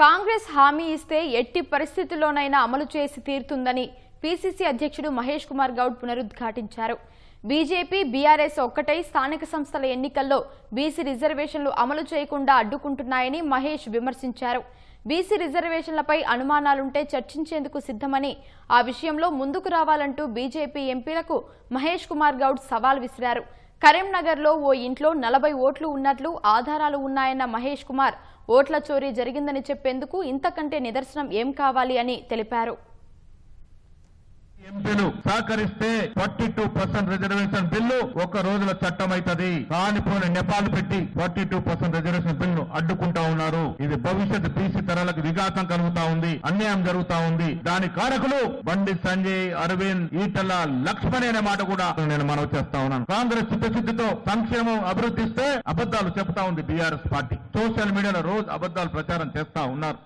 కాంగ్రెస్ హామీ ఇస్తే ఎట్టి పరిస్థితుల్లోనైనా అమలు చేసి తీరుతుందని పీసీసీ అధ్యక్షుడు మహేష్ కుమార్ గౌడ్ పునరుద్ఘాటించారు. బీజేపీ బీఆర్ఎస్ ఒక్కటై స్థానిక సంస్థల ఎన్నికల్లో బీసీ రిజర్వేషన్లు అమలు చేయకుండా అడ్డుకుంటున్నాయని మహేష్ విమర్శించారు. బీసీ రిజర్వేషన్లపై అనుమానాలుంటే చర్చించేందుకు సిద్ధమని ఆ విషయంలో ముందుకు రావాలంటూ బీజేపీ ఎంపీలకు మహేష్ కుమార్ గౌడ్ సవాల్ విసిరారు. కరీంనగర్లో ఓ ఇంట్లో నలభై ఓట్లు ఉన్నట్లు ఆధారాలు ఉన్నాయన్న మహేష్ కుమార్. ఓట్ల చోరీ జరిగిందని చెప్పేందుకు ఇంతకంటే నిదర్శనం ఏం కావాలి అని తెలిపారు. ఎంపీలు సహకరిస్తే forty two percent reservation bill ఒక రోజుల చట్టం అవుతుంది కానిపోయిన నెపాల్ పెట్టి forty two percent reservation bill అడ్డుకుంటా ఉన్నారు. ఇది భవిష్యత్ బీసీ తరాలకు విఘాతం కలుగుతా ఉంది అన్యాయం జరుగుతా ఉంది. దాని కారకులు బండి సంజయ్ అరవింద్ ఈటల లక్ష్మణ్ అనే మాట కూడా నేను మనవి చేస్తా ఉన్నాను. కాంగ్రెస్ చిత్తశుద్ధితో సంక్షేమం అభివృద్ధిస్తే అబద్దాలు చెప్తా ఉంది బీఆర్ఎస్ పార్టీ. సోషల్ మీడియాలో రోజు అబద్దాలు ప్రచారం చేస్తా ఉన్నారు.